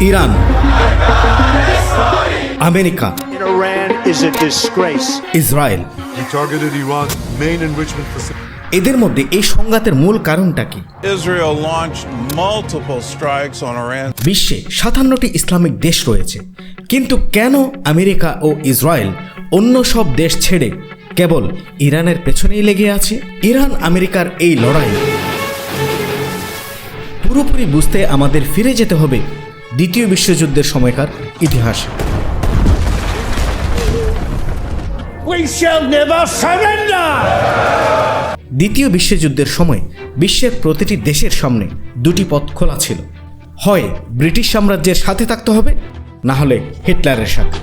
Iran America. Israel. এদের মধ্যে এই সংঘাতের মূল কারণটা কি. বিশ্বে সাতান্নটি ইসলামিক দেশ রয়েছে। কিন্তু কেন আমেরিকা ও ইসরায়েল অন্য সব দেশ ছেড়ে কেবল ইরানের পেছনেই লেগে আছে? ইরান আমেরিকার এই লড়াই। পুরোপুরি বুঝতে আমাদের ফিরে যেতে হবে দ্বিতীয় বিশ্বযুদ্ধের সময়কার ইতিহাসে We shall never surrender! দ্বিতীয় বিশ্বযুদ্ধের সময় বিশ্বের প্রতিটি দেশের সামনে দুটি পথ খোলা ছিল হয় ব্রিটিশ সাম্রাজ্যের সাথে থাকতে হবে না হলে হিটলারের সাথে.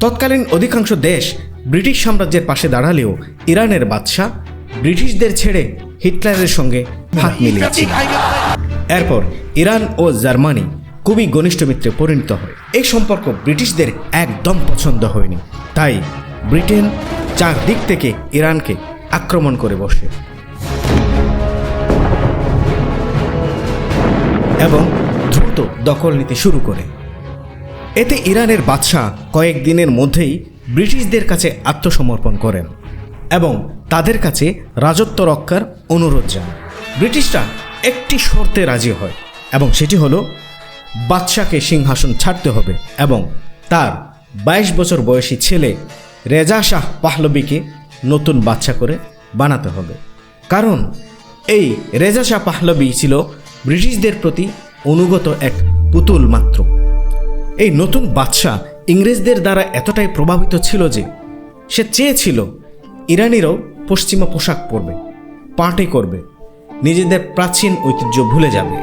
তৎকালীন অধিকাংশ দেশ ব্রিটিশ সাম্রাজ্যের পাশে দাঁড়ালেও ইরানের বাদশাহ ব্রিটিশদের ছেড়ে হিটলারের সঙ্গে হাত Ich এরপর ইরান ও জার্মানি খুবই ঘনিষ্ঠ মিত্রে পরিণত হয়। এই সম্পর্ক ব্রিটিশদের একদম পছন্দ হয়নি। তাই ব্রিটেন চারদিক থেকে ইরানকে আক্রমণ করে বসে। এবং দ্রুত দখল নিতে শুরু করে। এতে ইরানের বাদশাহ কয়েকদিনের মধ্যেই ব্রিটিশদের কাছে আত্মসমর্পণ করেন এবং তাদের কাছে রাজত্ব রক্ষার অনুরোধ জানান। ব্রিটিশরা একটি শর্তে রাজি হয় এবং সেটি হলো, বাদশাকে সিংহাসন ছাড়তে হবে এবং তার বাইশ বছর বয়সী ছেলে রেজা শাহ পাহলবিকে নতুন বাচ্চা করে বানাতে হবে। কারণ এই রেজা শাহ পাহলবি ছিল ব্রিটিশদের প্রতি অনুগত এক পুতুল মাত্র। এই নতুন বাদশাহ ইংরেজদের দ্বারা এতটাই প্রভাবিত ছিল যে সে চেয়েছিল ইরানিরাও পশ্চিমা পোশাক পরবে, পার্টি করবে নিজেদের প্রাচীন ঐতিহ্য ভুলে যাবে।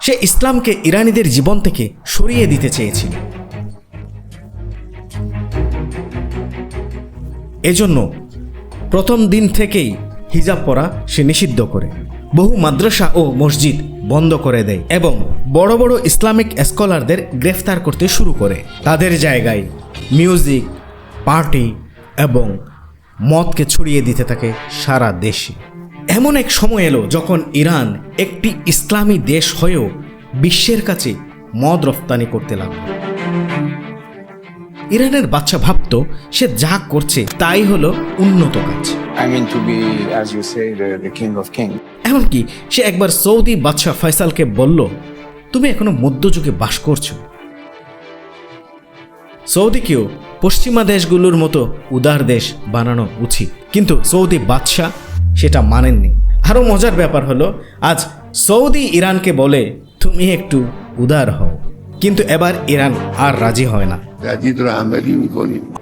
সে ইসলামকে ইরানিদের জীবন থেকে সরিয়ে দিতে চেয়েছিল। এজন্য প্রথম দিন থেকেই হিজাব পরা সে নিষিদ্ধ করে। বহু মাদ্রাসা ও মসজিদ বন্ধ করে দেয় এবং বড় বড় ইসলামিক স্কলারদের গ্রেফতার করতে শুরু করে। তাদের জায়গায় মিউজিক, পার্টি এবং মদকে ছড়িয়ে দিতে থাকে সারা দেশে। এমন এক সময় এলো যখন ইরান একটি ইসলামী দেশ হয়েও বিশ্বের কাছে মদ রফতানি করতে লাগল। ইরানের বাচ্চা ভাবতো সে যা করছে তাই হলো উন্নত কাজ. এমনকি সে একবার সৌদি বাদশাহ ফয়সালকে বলল তুমি এখনও মধ্যযুগে বাস করছ? সৌদিকেও পশ্চিমা দেশগুলোর মতো উদার দেশ বানানো উচিত। কিন্তু সৌদি বাদশাহ সেটা মানেননি। আরও মজার ব্যাপার হলো আজ সৌদি ইরানকে বলে তুমি একটু উদার হও। কিন্তু এবার ইরান আর রাজি হয় না।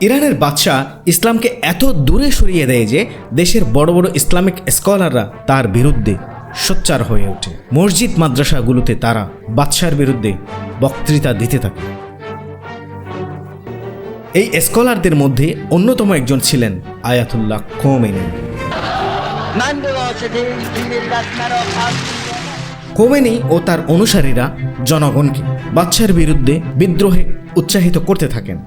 ইরানের বাদশাহ ইসলামকে এত দূরে সরিয়ে দেয় যে দেশের বড় বড় ইসলামিক স্কলাররা তার বিরুদ্ধে সোচ্চার হয়ে ওঠে। মসজিদ মাদ্রাসাগুলোতে তারা বাদশার বিরুদ্ধে বক্তৃতা দিতে থাকে। এই স্কলারদের মধ্যে অন্যতম একজন ছিলেন আয়াতুল্লাহ কোমেনি কোমেনি ও তার অনুসারীরা জনগণকে বাচ্চার বিরুদ্ধে বিদ্রোহে উৎসাহিত করতে থাকেন।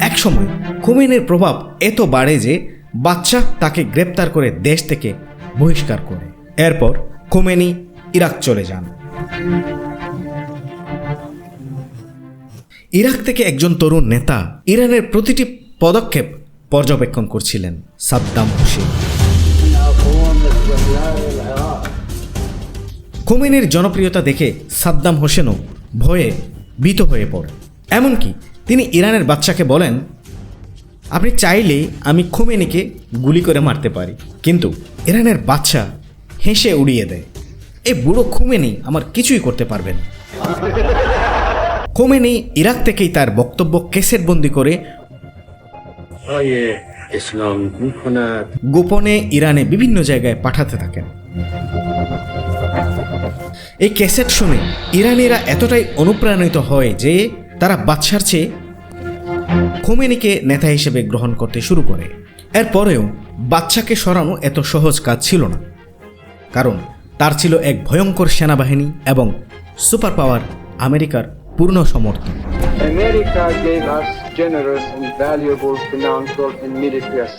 একসময় কোমেনির প্রভাব এত বাড়ে যে বাচ্চা তাকে গ্রেপ্তার করে দেশ থেকে বহিষ্কার করে। এরপর খোমেনি ইরাক চলে যান। ইরাক থেকে একজন তরুণ নেতা ইরানের প্রতিটি পদক্ষেপ পর্যবেক্ষণ করছিলেন, সাদ্দাম হোসেন। খুমেনির জনপ্রিয়তা দেখে সাদ্দাম হোসেনও ভয়ে ভীত হয়ে পড়ে এমনকি তিনি ইরানের বাচ্চাকে বলেন, আপনি চাইলেই আমি খুমেনিকে গুলি করে মারতে পারি, কিন্তু ইরানের বাচ্চা হেসে উড়িয়ে দেয়। এই বুড়ো খুমেনি আমার কিছুই করতে পারবে না। খুমেনি ইরাক থেকেই তার বক্তব্য কেসেট বন্দি করে। গোপনে ইরানে বিভিন্ন জায়গায় পাঠাতে থাকেন। এই ক্যাসেট শুনে ইরানিরা এতটাই অনুপ্রাণিত হয় যে তারা বাদশার চেয়ে খোমেনিকে নেতা হিসেবে গ্রহণ করতে শুরু করে। এরপরেও বাচ্চাকে সরানো এত সহজ কাজ ছিল না। কারণ তার ছিল এক ভয়ঙ্কর সেনাবাহিনী এবং সুপার পাওয়ার আমেরিকার পূর্ণ সমর্থন.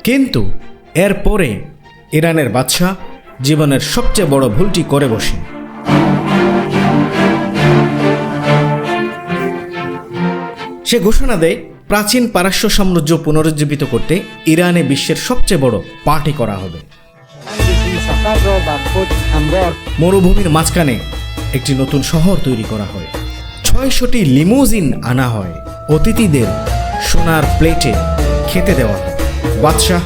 কিন্তু এরপরে ইরানের বাদশাহ জীবনের সবচেয়ে বড় ভুলটি করে বসে সে ঘোষণা দেয় প্রাচীন পারস্য সাম্রাজ্য পুনরুজ্জীবিত করতে ইরানে বিশ্বের সবচেয়ে বড় পার্টি করা হবে। মরুভূমির মাঝখানে একটি নতুন শহর তৈরি করা হয়। ছয়শটি লিমোজিন আনা হয়। অতিথিদের সোনার প্লেটে খেতে দেওয়া হয়। বাদশাহ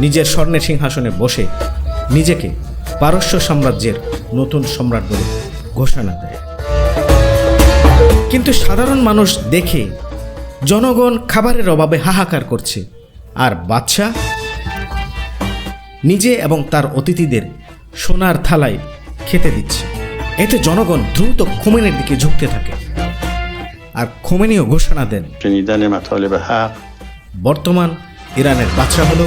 নিজের স্বর্ণের সিংহাসনে বসে নিজেকে পারস্য সাম্রাজ্যের নতুন সম্রাট বলে ঘোষণা দেয়। কিন্তু সাধারণ মানুষ দেখে জনগণ খাবারের অভাবে হাহাকার করছে। আর বাদশাহ নিজে এবং তার অতিথিদের সোনার থালায় খেতে দিচ্ছে। এতে জনগণ দ্রুত খোমেনের দিকে ঝুঁকতে থাকে। আর খোমেনিও ঘোষণা দেন। বর্তমান ইরানের বাদশাহ হল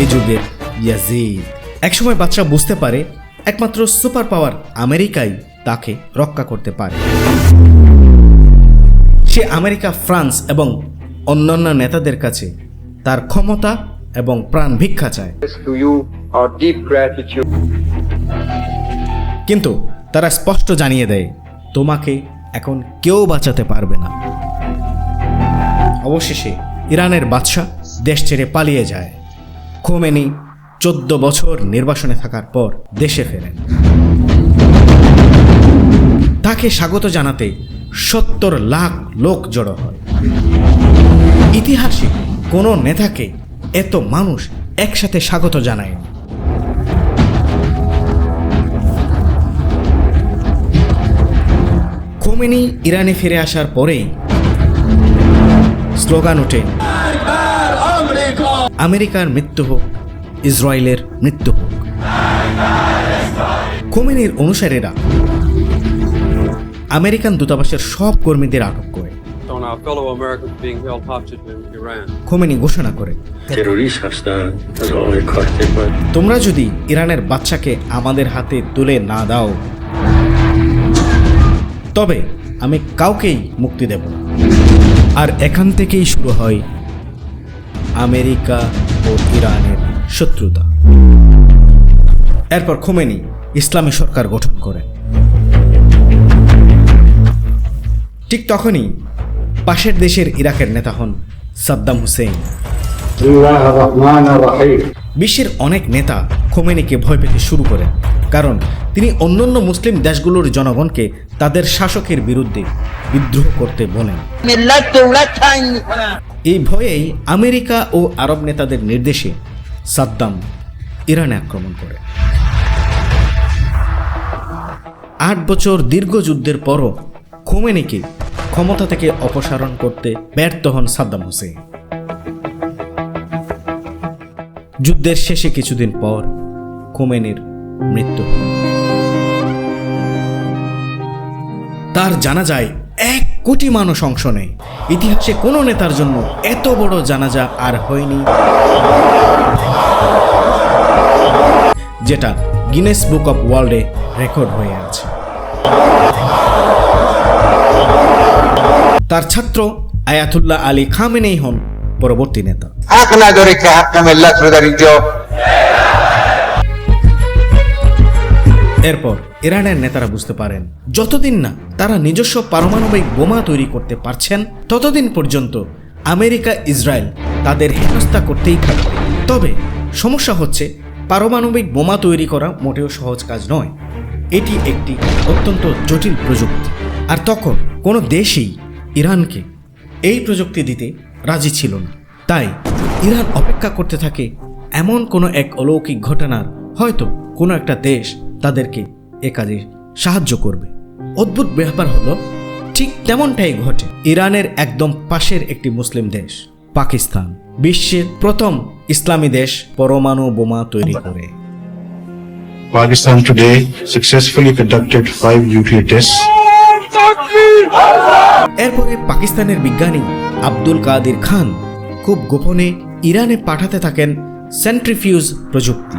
এই যুগের ইয়াজিদ। একসময় বাদশাহ বুঝতে পারে একমাত্র সুপার পাওয়ার আমেরিকাই তাকে রক্ষা করতে পারে। সে আমেরিকা ফ্রান্স এবং অন্যান্য নেতাদের কাছে তার ক্ষমতা এবং প্রাণ ভিক্ষা চায়। কিন্তু তারা স্পষ্ট জানিয়ে দেয় তোমাকে এখন কেউ বাঁচাতে পারবে না। অবশেষে ইরানের বাদশাহ দেশ ছেড়ে পালিয়ে যায়। খোমেনি চোদ্দ বছর নির্বাসনে থাকার পর দেশে ফেরেন। তাকে স্বাগত জানাতে সত্তর লাখ লোক জড়ো হয়। ইতিহাসে কোনো নেতাকে এত মানুষ একসাথে স্বাগত জানায়নি। খোমেনি ইরানে ফিরে আসার পরেই স্লোগান ওঠে আমেরিকার মৃত্যু হোক ইসরায়েলের মৃত্যু হোক। খোমেনির অনুসারীরা আমেরিকান দূতাবাসের সব কর্মীদের আটক করে। খোমেনি ঘোষণা করে তোমরা যদি ইরানের বাচ্চাকে আমাদের হাতে তুলে না দাও তবে আমি কাউকেই মুক্তি দেব না। আর এখান থেকেই শুরু হয় আমেরিকা ও ইরানের শত্রুতা। এরপর খোমেনি ইসলামী সরকার গঠন করেন ঠিক তখনই পাশের দেশের ইরাকের নেতা হন সাদ্দাম হুসেইন। বিশ্বের অনেক নেতা খোমেনিকে ভয় পেতে শুরু করেন, কারণ তিনি অন্যান্য মুসলিম দেশগুলোর জনগণকে তাদের শাসকের বিরুদ্ধে বিদ্রোহ করতে বলেন। এই ভয়েই আমেরিকা ও আরব নেতাদের নির্দেশে সাদ্দাম ইরানে আক্রমণ করে। আট বছর দীর্ঘ যুদ্ধের পরও খোমেনিকে ক্ষমতা থেকে অপসারণ করতে ব্যর্থ হন সাদ্দাম হোসেন। যুদ্ধের শেষে কিছুদিন পর খোমেনির মৃত্যু তার জানা যায় এক কোটি মানুষ অংশ নেয়। ইতিহাসে কোনো নেতার জন্য এত বড় জানাজা আর হয়নি। যেটা গিনেস বুক অফ ওয়ার্ল্ডে রেকর্ড হয়ে আছে। তার ছাত্র আয়াতুল্লাহ আলী খামেনেই হন পরবর্তী নেতা। এরপর ইরানের নেতারা বুঝতে পারেন যতদিন না তারা নিজস্ব পারমাণবিক বোমা তৈরি করতে পারছেন ততদিন পর্যন্ত আমেরিকা ইসরায়েল তাদের হেনস্থা করতেই থাকবে। তবে সমস্যা হচ্ছে পারমাণবিক বোমা তৈরি করা মোটেও সহজ কাজ নয়। এটি একটি অত্যন্ত জটিল প্রযুক্তি। আর তখন কোনো দেশই ইরানকে এই প্রযুক্তি দিতে রাজি ছিল না। তাই ইরান অপেক্ষা করতে থাকে এমন কোনো এক অলৌকিক ঘটনার। হয়তো কোনো একটা দেশ তাদেরকে এ কাজে সাহায্য করবে। অদ্ভুত ব্যাপার হলো ঠিক তেমনটাই ঘটে। ইরানের একদম পাশের একটি মুসলিম দেশ পাকিস্তান বিশ্বের প্রথম ইসলামী দেশ পরমাণু বোমা তৈরি করে। Pakistan today successfully conducted five nuclear tests. এরপরে পাকিস্তানের বিজ্ঞানী আব্দুল কাদির খান খুব গোপনে ইরানে পাঠাতে থাকেন সেন্ট্রিফিউজ প্রযুক্তি।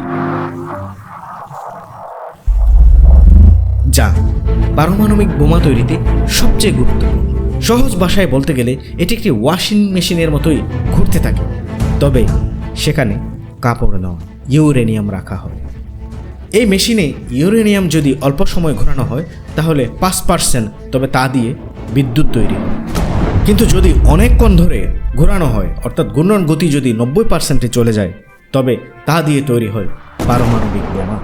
যা পারমাণবিক বোমা তৈরিতে সবচেয়ে গুরুত্বপূর্ণ। সহজ ভাষায় বলতে গেলে এটি একটি ওয়াশিং মেশিনের মতোই ঘুরতে থাকে, তবে সেখানে কাপড় নয়, ইউরেনিয়াম রাখা হয়। এই মেশিনে ইউরেনিয়াম যদি অল্প সময় ঘোরানো হয়, তাহলে পাঁচ পার্সেন্ট, তবে তা দিয়ে বিদ্যুৎ তৈরি হয়। কিন্তু যদি অনেকক্ষণ ধরে ঘোরানো হয়, অর্থাৎ ঘূর্ণন গতি যদি নব্বই পার্সেন্টে চলে যায়, তবে তা দিয়ে তৈরি হয় পারমাণবিক বোমা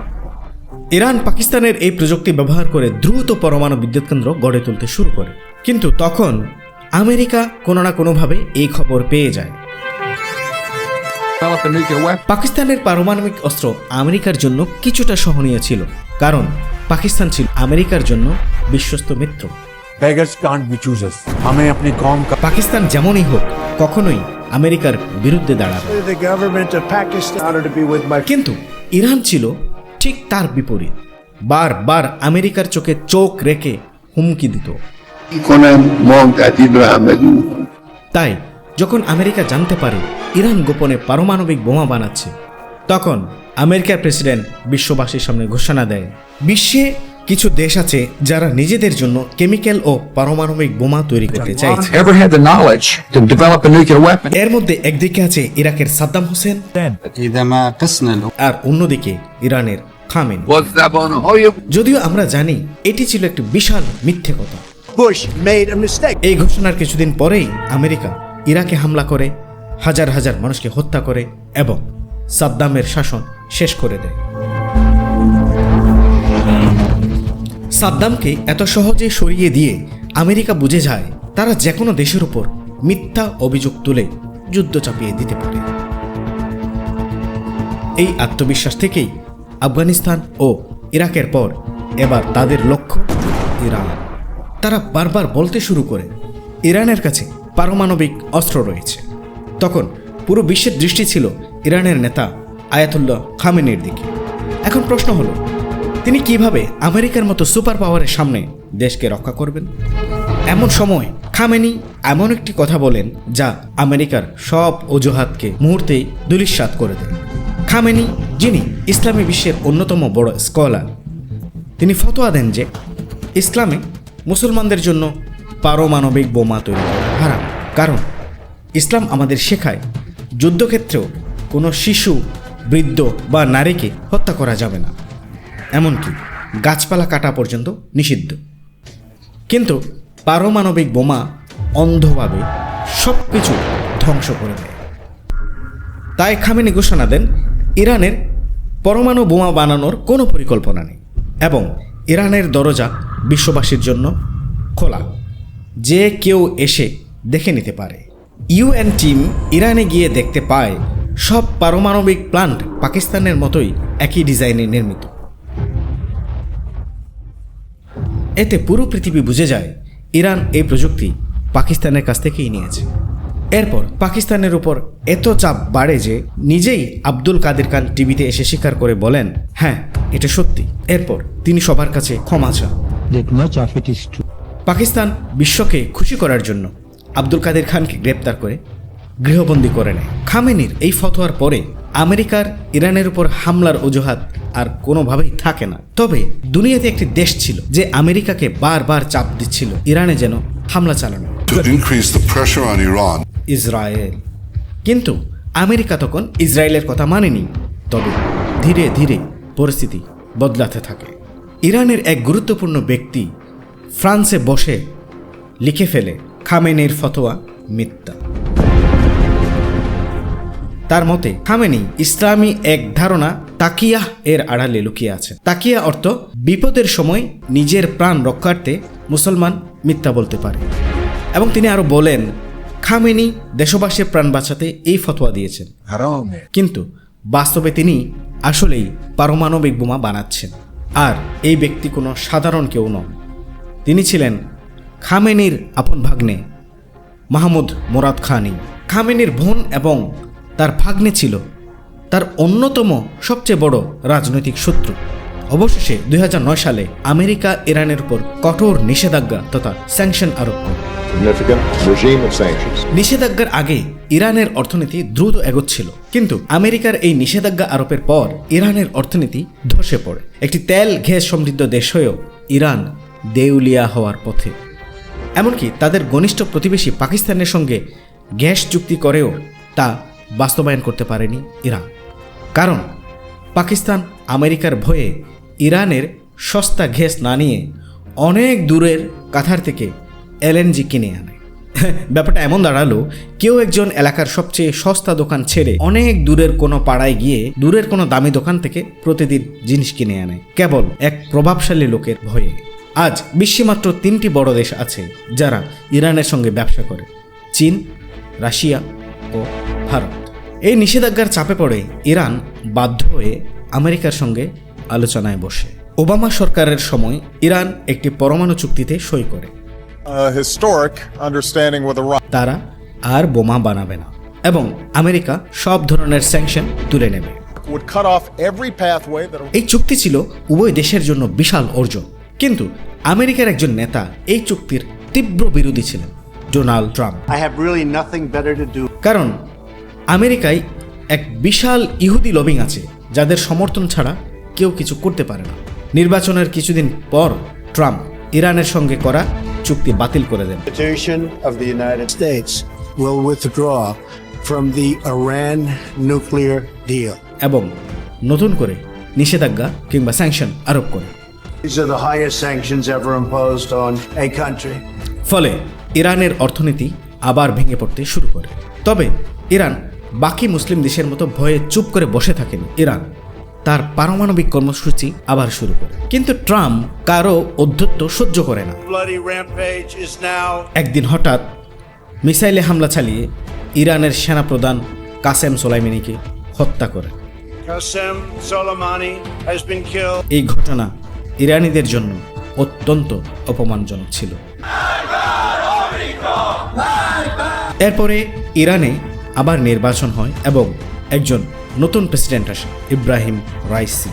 ইরান পাকিস্তানের এই প্রযুক্তি ব্যবহার করে দ্রুত পরমাণু বিদ্যুৎ কেন্দ্র গড়ে তুলতে শুরু করে। কিন্তু তখন আমেরিকা কোনো না কোনোভাবে এই খবর পেয়ে যায়। পাকিস্তানের পারমাণবিক অস্ত্র আমেরিকার জন্য কিছুটা সহনীয় ছিল, কারণ পাকিস্তান ছিল আমেরিকার জন্য বিশ্বস্ত মিত্র। beggars can't be choosers. हमें अपनी कौम का পাকিস্তান যেমনই হোক কখনোই আমেরিকার বিরুদ্ধে দাঁড়াবে the government of Pakistan to be with my কিন্তু ইরান ছিল ঠিক তার বিপরীত বারবার আমেরিকার চোখে চোখ রেখে হুমকি দিত তাই যখন আমেরিকা জানতে পারে ইরান গোপনে পারমাণবিক বোমা বানাচ্ছে তখন আমেরিকার প্রেসিডেন্ট বিশ্ববাসীর সামনে ঘোষণা দেয় বিশ্বে কিছু দেশ আছে যারা নিজেদের জন্য কেমিক্যাল ও পারমাণবিক বোমা তৈরি করতে চাইছে। এর মধ্যে একদিকে আছে ইরাকের সাদ্দাম হোসেন আর অন্যদিকে ইরানের খামেন। যদিও আমরা জানি এটি ছিল একটি বিশাল মিথ্যে কথা। এই ঘোষণার কিছুদিন পরেই আমেরিকা ইরাকে হামলা করে হাজার হাজার মানুষকে হত্যা করে এবং সাদ্দামের শাসন শেষ করে দেয়। সাদ্দামকে এত সহজে সরিয়ে দিয়ে আমেরিকা বুঝে যায়, তারা যে কোনো দেশের উপর মিথ্যা অভিযোগ তুলে যুদ্ধ চাপিয়ে দিতে পারে। এই আত্মবিশ্বাস থেকেই আফগানিস্তান ও ইরাকের পর এবার তাদের লক্ষ্য ইরান। তারা বারবার বলতে শুরু করে, ইরানের কাছে পারমাণবিক অস্ত্র রয়েছে। তখন পুরো বিশ্বের দৃষ্টি ছিল ইরানের নেতা আয়াতুল্লাহ খামেনির দিকে। এখন প্রশ্ন হলো তিনি কীভাবে আমেরিকার মতো সুপার পাওয়ারের সামনে দেশকে রক্ষা করবেন? এমন সময় খামেনি এমন একটি কথা বলেন যা আমেরিকার সব অজুহাতকে মুহূর্তেই দুলিশ্বাত করে দেয়। খামেনি, যিনি ইসলামী বিশ্বের অন্যতম বড় স্কলার, তিনি ফতোয়া দেন যে ইসলামে মুসলমানদের জন্য পারমাণবিক বোমা তৈরি হারাম। কারণ ইসলাম আমাদের শেখায় যুদ্ধক্ষেত্রেও কোনো শিশু, বৃদ্ধ বা নারীকে হত্যা করা যাবে না। এমনকি গাছপালা কাটা পর্যন্ত নিষিদ্ধ। কিন্তু পারমাণবিক বোমা অন্ধভাবে সব কিছু ধ্বংস করে দেয়। তাই খামেনি ঘোষণা দেন, ইরানের পরমাণু বোমা বানানোর কোনো পরিকল্পনা নেই এবং ইরানের দরজা বিশ্ববাসীর জন্য খোলা। যে কেউ এসে দেখে নিতে পারে। ইউএন টিম ইরানে গিয়ে দেখতে পায়, সব পারমাণবিক প্লান্ট পাকিস্তানের মতোই একই ডিজাইনে নির্মিত। এতে পুরো পৃথিবী বুঝে যায় ইরান এই প্রযুক্তি পাকিস্তানের কাছ থেকেই নিয়েছে। এরপর পাকিস্তানের উপর এত চাপ বাড়ে যে নিজেই আব্দুল কাদের খান টিভিতে এসে স্বীকার করে বলেন হ্যাঁ এটা সত্যি। এরপর তিনি সবার কাছে ক্ষমা চান। পাকিস্তান বিশ্বকে খুশি করার জন্য আব্দুল কাদের খানকে গ্রেপ্তার করে গৃহবন্দী করে নেয়। খামেনির এই ফতোয়ার পরে আমেরিকার ইরানের উপর হামলার অজুহাত আর কোনোভাবেই থাকে না। তবে দুনিয়াতে একটি দেশ ছিল যে আমেরিকাকে বারবার চাপ দিচ্ছিল ইরানে যেন হামলা চালানো। ইসরায়েল। কিন্তু আমেরিকা তখন ইসরায়েলের কথা মানেনি তবে ধীরে ধীরে পরিস্থিতি বদলাতে থাকে। ইরানের এক গুরুত্বপূর্ণ ব্যক্তি ফ্রান্সে বসে লিখে ফেলে খামেনির ফতোয়া মিথ্যা। তার মতে খামেনি ইসলামী এক ধারণা তাকিয়াহ এর আড়ালে লুকিয়ে আছে। তাকিয়া অর্থ বিপদের সময় নিজের প্রাণ রক্ষার্থে মুসলমান মিথ্যা বলতে পারে। এবং তিনি আরও বলেন খামেনি দেশবাসীর প্রাণ বাঁচাতে এই ফতোয়া দিয়েছেন। কিন্তু বাস্তবে তিনি আসলেই পারমাণবিক বোমা বানাচ্ছেন। আর এই ব্যক্তি কোনো সাধারণ কেউ নন। তিনি ছিলেন খামেনির আপন ভাগ্নে মাহমুদ মোরাদ খানি। খামেনির বোন এবং তার ভাগ্নে ছিল। তার অন্যতম সবচেয়ে বড় রাজনৈতিক শত্রু। অবশেষে দুই হাজার নয় সালে আমেরিকা ইরানের উপর কঠোর নিষেধাজ্ঞা তথা স্যাংশন আরোপ করে। নিষেধাজ্ঞার আগে ইরানের অর্থনীতি দ্রুত এগোচ্ছিল কিন্তু আমেরিকার এই নিষেধাজ্ঞা আরোপের পর ইরানের অর্থনীতি ধসে পড়ে। একটি তেল গ্যাস সমৃদ্ধ দেশ হয়েও ইরান দেউলিয়া হওয়ার পথে। এমনকি তাদের ঘনিষ্ঠ প্রতিবেশী পাকিস্তানের সঙ্গে গ্যাস চুক্তি করেও তা বাস্তবায়ন করতে পারেনি ইরান। কারণ পাকিস্তান আমেরিকার ভয়ে ইরানের সস্তা ঘেস না নিয়ে অনেক দূরের কাথার থেকে এলএনজি কিনে আনে। ব্যাপারটা এমন দাঁড়াল, কেউ একজন এলাকার সবচেয়ে সস্তা দোকান ছেড়ে অনেক দূরের কোনো পাড়ায় গিয়ে দূরের কোনো দামি দোকান থেকে প্রতিদিন জিনিস কিনে আনে, কেবল এক প্রভাবশালী লোকের ভয়ে। আজ বিশ্বে মাত্র তিনটি বড় দেশ আছে যারা ইরানের সঙ্গে ব্যবসা করে, চীন, রাশিয়া ও ভারত। এই নিষেধাজ্ঞার চাপে পড়ে ইরান বাধ্য হয়ে আমেরিকার সঙ্গে আলোচনায় বসে। ওবামা সরকারের সময় ইরান একটি পরমাণু চুক্তিতে সই করে। A historic understanding with Iran. তারা আর বোমা বানাবে না এবং আমেরিকা সব ধরনের স্যাংশন তুলে নেবে। এই চুক্তি ছিল উভয় দেশের জন্য বিশাল অর্জন। কিন্তু আমেরিকার একজন নেতা এই চুক্তির তীব্র বিরোধী ছিলেন ডোনাল্ড ট্রাম্প। কারণ আমেরিকায় এক বিশাল ইহুদি লবিং আছে যাদের সমর্থন ছাড়া কেউ কিছু করতে পারে না নির্বাচনের কিছুদিন পর ট্রাম্প ইরানের সঙ্গে করা চুক্তি বাতিল করে দেন. এবং নতুন করে নিষেধাজ্ঞা কিংবা স্যাংশন আরোপ করে. ফলে ইরানের অর্থনীতি আবার ভেঙে পড়তে শুরু করে তবে ইরান বাকি মুসলিম দেশের মতো ভয়ে চুপ করে বসে থাকেনি ইরান। তার পারমাণবিক কর্মসূচি আবার শুরু করে। কিন্তু ট্রাম্প কারও অধ্যত্ব সহ্য করে না। একদিন হঠাৎ মিসাইলে হামলা চালিয়ে ইরানের সেনাপ্রধান কাসেম সোলাইমিনিকে হত্যা করে. এই ঘটনা ইরানিদের জন্য অত্যন্ত অপমানজনক ছিল। এরপরে ইরানে আবার নির্বাচন হয় এবং একজন নতুন প্রেসিডেন্ট আসে ইব্রাহিম রাইসি।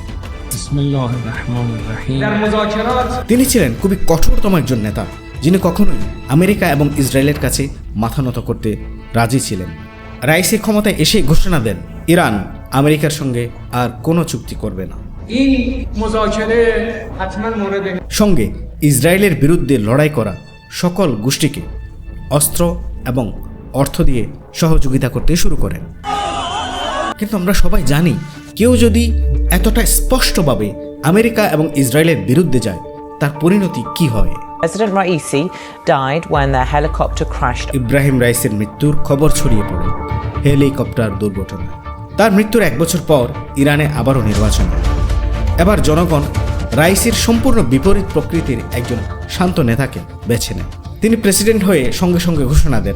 তিনি ছিলেন খুবই কঠোরতম একজন নেতা যিনি কখনোই আমেরিকা এবং ইসরায়েলের কাছে মাথা নত করতে রাজি ছিলেন রাইসি ক্ষমতায় এসে ঘোষণা দেন ইরান আমেরিকার সঙ্গে আর কোনো চুক্তি করবে না। সঙ্গে ইসরায়েলের বিরুদ্ধে লড়াই করা সকল গোষ্ঠীকে অস্ত্র এবং অর্থ দিয়ে সহযোগিতা করতে শুরু করেন। কিন্তু আমরা সবাই জানি কেউ যদি এতটা স্পষ্টভাবে আমেরিকা এবং ইসরায়েলের বিরুদ্ধে যায় তার পরিণতি কি হয়? President Raisi died when their helicopter crashed. Ibrahim রাইসের মৃত্যুর খবর ছড়িয়ে পড়ে হেলিকপ্টার দুর্ঘটনা। তার মৃত্যুর এক বছর পর ইরানে আবারও নির্বাচন। এবার জনগণ রাইসির সম্পূর্ণ বিপরীত প্রকৃতির একজন শান্ত নেতাকে বেছে নেন তিনি প্রেসিডেন্ট হয়ে সঙ্গে সঙ্গে ঘোষণা দেন।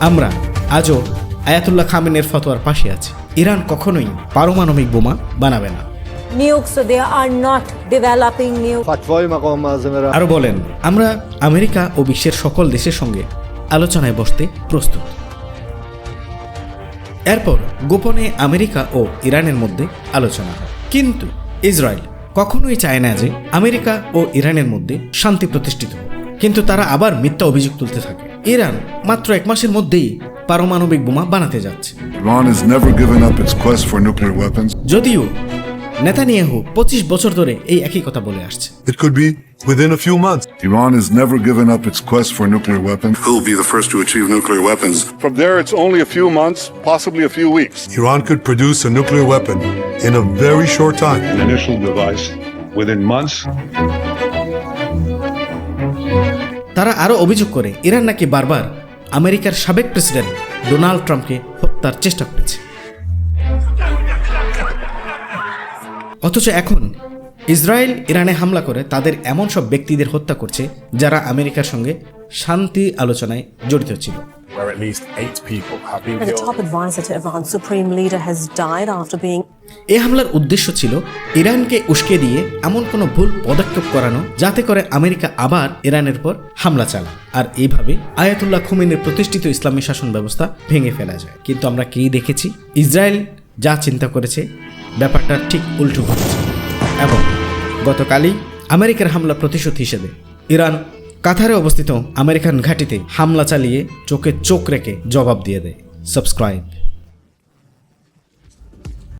আমরা আজও আয়াতুল্লাহ খামেনের ফতোয়ার পাশে আছি। ইরান কখনোই পারমাণবিক বোমা বানাবে না। আরও বলেন আমরা আমেরিকা ও বিশ্বের সকল দেশের সঙ্গে আলোচনায় বসতে প্রস্তুত। এরপর গোপনে আমেরিকা ও ইরানের মধ্যে আলোচনা হয়। কিন্তু ইসরায়েল কখনোই চায় না যে আমেরিকা ও ইরানের মধ্যে শান্তি প্রতিষ্ঠিত হোক। কিন্তু তারা আবার মিথ্যা অভিযোগ তুলতে থাকে ইরান মাত্র এক মাসের মধ্যেই পারমাণবিক বোমা বানাতে যাচ্ছে. যদিও নেতানিয়াহু পঁচিশ বছর ধরে এই একই কথা বলে আসছে Iran has never given up its quest for nuclear weapons. Who will be the first to achieve nuclear weapons? From there, it's only a few months, possibly a few weeks. Iran could produce a nuclear weapon in a very short time. An initial device within months. তারা আরও অভিযোগ করে Iran নাকি বারবার আমেরিকার সাবেক president Donald ট্রাম্পকে হত্যার চেষ্টা করেছে অথচ এখন ইসরায়েল ইরানে হামলা করে তাদের এমন সব ব্যক্তিদের হত্যা করছে যারা আমেরিকার সঙ্গে শান্তি আলোচনায় জড়িত ছিল। Where at least eight people have been The top advisor to Iran's supreme leader has died after being এই হামলার উদ্দেশ্য ছিল ইরানকে উস্কে দিয়ে এমন কোনো ভুল পদক্ষেপ করানো যাতে করে আমেরিকা আবার ইরানের পর হামলা চালায়। আর এইভাবে আয়াতুল্লাহ খুমেনের প্রতিষ্ঠিত ইসলামী শাসন ব্যবস্থা ভেঙে ফেলা যায়। কিন্তু আমরা কি দেখেছি? ইসরায়েল যা চিন্তা করেছে ব্যাপারটা ঠিক উল্টো ঘটেছে এবং গতকালই আমেরিকার হামলা প্রতিশোধ হিসেবে। ইরান কাতারে অবস্থিত আমেরিকান ঘাঁটিতে হামলা চালিয়ে চোখে চোখ রেখে জবাব দিয়ে দেয়। সাবস্ক্রাইব।